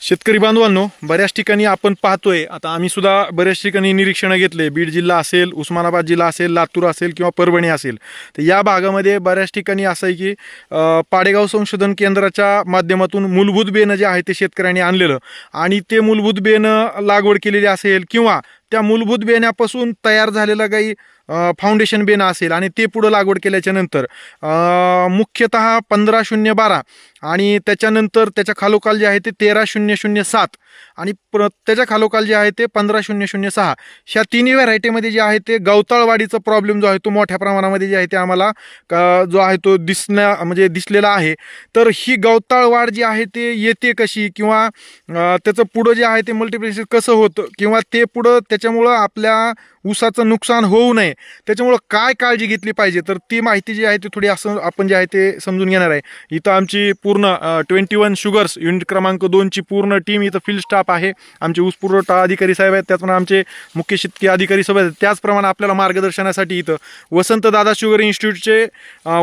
शेतकरी बांधवांनो बऱ्याच ठिकाणी आपण पाहतोय आता आम्ही सुद्धा बऱ्याच ठिकाणी निरीक्षणं घेतले बीड जिल्हा असेल उस्मानाबाद जिल्हा असेल लातूर असेल किंवा परभणी असेल. तर या भागामध्ये बऱ्याच ठिकाणी असं आहे की पाडेगाव संशोधन केंद्राच्या माध्यमातून मूलभूत बेनं जे आहे ते शेतकऱ्यांनी आणलेलं आणि ते मूलभूत बेनं लागवड केलेली असेल किंवा त्या मूलभूत बेण्यापासून तयार झालेलं काही फाउंडेशन बेन असेल आणि ते पुढं लागवड केल्याच्यानंतर मुख्यतः पंधरा शून्य बारा आणि त्याच्यानंतर त्याच्या खालोखाल जे आहे ते तेरा शून्य शून्य सात आणि प्र त्याच्या खालोखाल जे आहे ते पंधरा शून्य शून्य सहा. ह्या तिन्ही व्हरायटीमध्ये जे आहे ते गवताळवाडीचा प्रॉब्लेम जो आहे तो मोठ्या प्रमाणामध्ये जे आहे ते आम्हाला क- जो आहे तो दिसण्या म्हणजे दिसलेला आहे. तर ही गवताळवाढ जी आहे ते येते कशी किंवा त्याचं पुढं जे आहे ते मल्टिप्लेक्स कसं होतं किंवा ते पुढं त्याच्यामुळं आपल्या ऊसाचं नुकसान होऊ नये. त्याच्यामुळं काय काळजी घेतली पाहिजे? तर ती माहिती जी आहे ती थोडी असं आपण जे आहे ते समजून घेणार आहे. इथं आमची पूर्ण ट्वेंटी वन शुगर्स युनिट क्रमांक दोनची पूर्ण टीम इथं फील्ड स्टाफ आहे. आमचे ऊस पुरवठा अधिकारी साहेब आहेत त्याचप्रमाणे आमचे मुख्य शेतकी अधिकारी साहेब आहेत. त्याचप्रमाणे आपल्याला मार्गदर्शनासाठी इथं वसंत दादा शुगर इन्स्टिट्यूटचे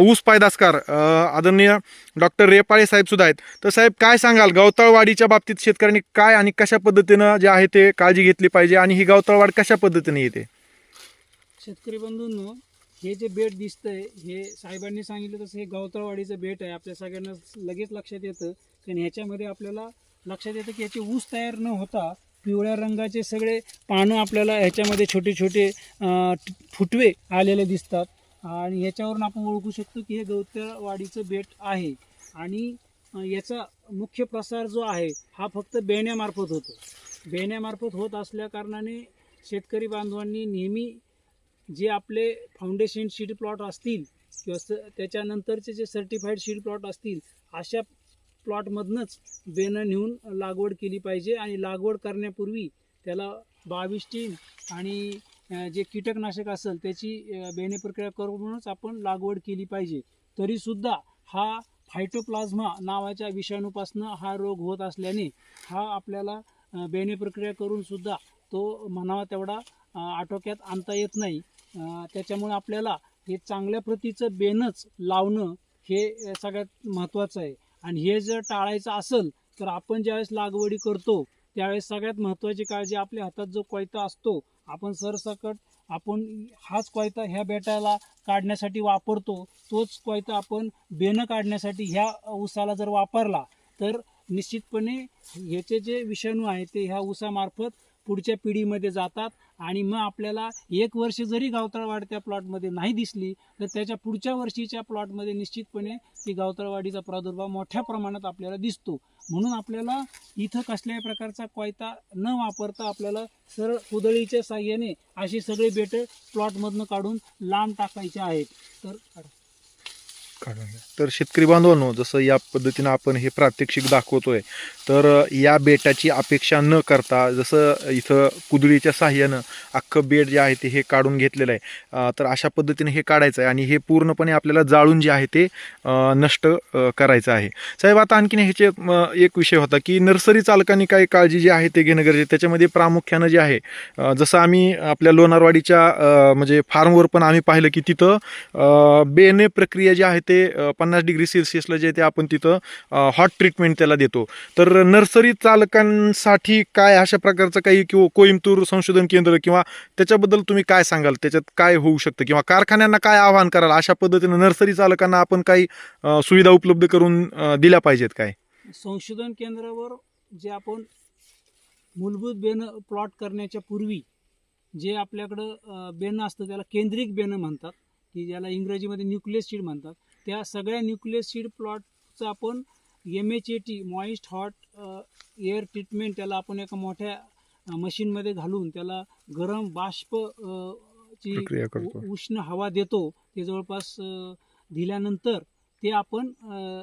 ऊस पायदासकार आदरणीय डॉक्टर रेपाळे साहेबसुद्धा आहेत. तर साहेब काय सांगाल? गवताळवाडीच्या बाबतीत शेतकऱ्यांनी काय आणि कशा पद्धतीनं जे आहे ते काळजी घेतली पाहिजे आणि ही गवताळवाढ कशा पद्धतीने येते? शेतकरी बंधूंनो हे जे बेट दिसतंय हे साहेबांनी सांगितलं तसं हे गवतळवाडीचं बेट आहे. आपल्या सगळ्यांना लगेच लक्षात येतं. कारण ह्याच्यामध्ये आपल्याला लक्षात येतं की याची ऊस तयार न होता पिवळ्या रंगाचे सगळे पानं आपल्याला ह्याच्यामध्ये छोटे छोटे फुटवे आलेले दिसतात. आणि ह्याच्यावरून आपण ओळखू शकतो की हे गवतळवाडीचं बेट आहे. आणि याचा मुख्य प्रसार जो आहे हा फक्त बेण्यामार्फत होतो. बेण्यामार्फत होत असल्या कारणाने शेतकरी बांधवांनी नेहमी जे आपले फाउंडेशन शीड प्लॉट असतील किंवा स त्याच्यानंतरचे जे सर्टिफाईड शीड प्लॉट असतील अशा प्लॉटमधनंच बेणं नेऊन लागवड केली पाहिजे आणि लागवड करण्यापूर्वी त्याला बावीस टीन आणि जे कीटकनाशक असेल त्याची बेणे प्रक्रिया करूनच आपण लागवड केली पाहिजे. तरीसुद्धा हा फायटोप्लाझ्मा नावाच्या विषाणूपासनं हा रोग होत असल्याने हा आपल्याला बेणे प्रक्रिया करूनसुद्धा तो म्हणावा तेवढा आटोक्यात आणता येत नाही. त्याच्यामुळे आपल्याला हे चांगल्या प्रतीचं बेनच लावणं हे सगळ्यात महत्त्वाचं आहे. आणि हे जर टाळायचं असेल तर आपण ज्यावेळेस लागवडी करतो त्यावेळेस सगळ्यात महत्त्वाची काळजी आपल्या हातात जो कोयता असतो आपण सरसकट आपण हाच कोयता ह्या बेटाला काढण्यासाठी वापरतो तोच कोयता आपण बेनं काढण्यासाठी ह्या ऊसाला जर वापरला तर निश्चितपणे ह्याचे जे विषाणू आहे ते ह्या ऊसामार्फत पुढच्या पिढीमध्ये जातात. आणि मग आपल्याला एक वर्ष जरी गावतळवाढ त्या प्लॉटमध्ये नाही दिसली तर त्याच्या पुढच्या वर्षीच्या प्लॉटमध्ये निश्चितपणे ती गावतळवाढीचा प्रादुर्भाव मोठ्या प्रमाणात आपल्याला दिसतो. म्हणून आपल्याला इथं कसल्याही प्रकारचा कोयता न वापरता आपल्याला सरळ कुदळीच्या साह्याने अशी सगळे बेटं प्लॉटमधनं काढून लांब टाकायचे आहेत. तर तर शेतकरी बांधवांनो जसं या पद्धतीनं आपण हे प्रात्यक्षिक दाखवतोय तर या बेटाची अपेक्षा न करता जसं इथं कुदळीच्या साह्यानं अख्खं बेट जे आहे ते हे काढून घेतलेलं आहे तर अशा पद्धतीने हे काढायचं आहे आणि हे पूर्णपणे आपल्याला जाळून जे आहे ते नष्ट करायचं आहे. साहेब आता आणखीन ह्याचे एक विषय होता की नर्सरी चालकांनी काही काळजी जी आहे ते घेणं गरजेचं त्याच्यामध्ये प्रामुख्यानं जे आहे जसं आम्ही आपल्या लोणारवाडीच्या म्हणजे फार्मवर पण आम्ही पाहिलं की तिथं बेने प्रक्रिया जी आहे ते पन्नास डिग्री सेल्सिअसला जे ते आपण तिथं हॉट ट्रीटमेंट त्याला देतो. तर नर्सरी चालकांसाठी काय अशा प्रकारचं काही किंवा कोईमतूर संशोधन केंद्र किंवा त्याच्याबद्दल तुम्ही काय सांगाल? त्याच्यात काय होऊ शकतं? किंवा कारखान्यांना काय आवाहन कराल? अशा पद्धतीनं नर्सरी चालकांना आपण काही सुविधा उपलब्ध करून दिल्या पाहिजेत काय? संशोधन केंद्रावर जे आपण मूलभूत बेनं प्लॉट करण्याच्या पूर्वी जे आपल्याकडं बेनं असतं त्याला केंद्रिक बेनं म्हणतात की ज्याला इंग्रजीमध्ये न्यूक्लियस सीड म्हणतात. त्या सगळ्या न्यूक्लियस सीड प्लॉटचं आपण M H A T moist hot air treatment त्याला आपण एका मोठ्या मशीनमध्ये घालून त्याला गरम बाष्प अ, ची उष्ण हवा देतो. ते जवळपास अ, दिल्यानंतर ते आपण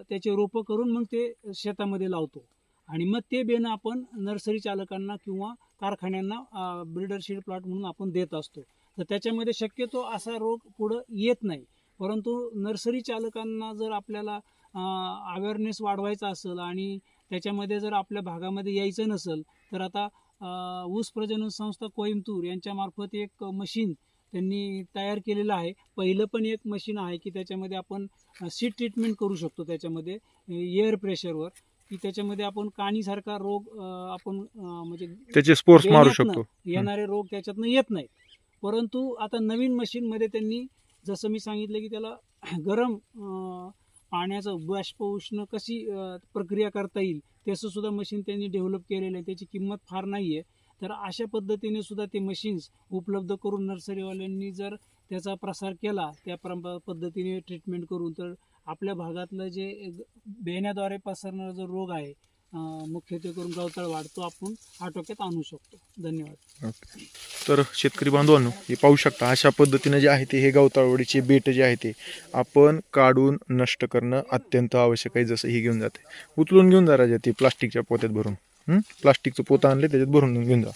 त्याचे रोपं करून मग ते शेतामध्ये लावतो. आणि मग ते बेनं आपण नर्सरी चालकांना किंवा कारखान्यांना ब्रिडर सीड प्लॉट म्हणून आपण देत असतो. तर त्याच्यामध्ये शक्यतो असा रोग पुढं येत नाही. परंतु नर्सरी चालकांना जर आपल्याला अवेअरनेस वाढवायचा असेल आणि त्याच्यामध्ये जर आपल्या भागामध्ये यायचं नसेल तर आता ऊस प्रजनन संस्था कोईमतूर यांच्यामार्फत एक मशीन त्यांनी तयार केलेलं आहे. पहिलं पण एक मशीन आहे की त्याच्यामध्ये आपण सीट ट्रीटमेंट करू शकतो त्याच्यामध्ये एअर प्रेशरवर की त्याच्यामध्ये आपण काणीसारखा रोग आपण म्हणजे त्याचे स्पोर्स मारू शकतो. येणारे रोग त्याच्यातनं येत नाहीत. परंतु आता नवीन मशीनमध्ये त्यांनी जसं मी सांगितलं की त्याला गरम पाण्याचं बाष्प उष्ण कशी प्रक्रिया करता येईल त्याचं सुद्धा मशीन त्यांनी डेव्हलप केलेलं आहे. त्याची किंमत फार नाही आहे तर अशा पद्धतीने सुद्धा ते मशीन्स उपलब्ध करून नर्सरीवाल्यांनी जर त्याचा प्रसार केला त्या परंपरा पद्धतीने ट्रीटमेंट करून तर आपल्या भागातलं जे बेण्याद्वारे पसरणारा जो रोग आहे मुख्यत्वे करून गवताळ वाढतो आपण आटोक्यात आणू शकतो. धन्यवाद. तर शेतकरी बांधवांनो हे पाहू शकता अशा पद्धतीने जे आहे ते हे गवताळवडीचे बेट जे आहे ते आपण काढून नष्ट करणं अत्यंत आवश्यक आहे जसं हे घेऊन जाते. उचलून घेऊन जा राजा ते प्लास्टिकच्या पोत्यात भरून. प्लास्टिकचं पोतं आणले त्याच्यात भरून घेऊन जा.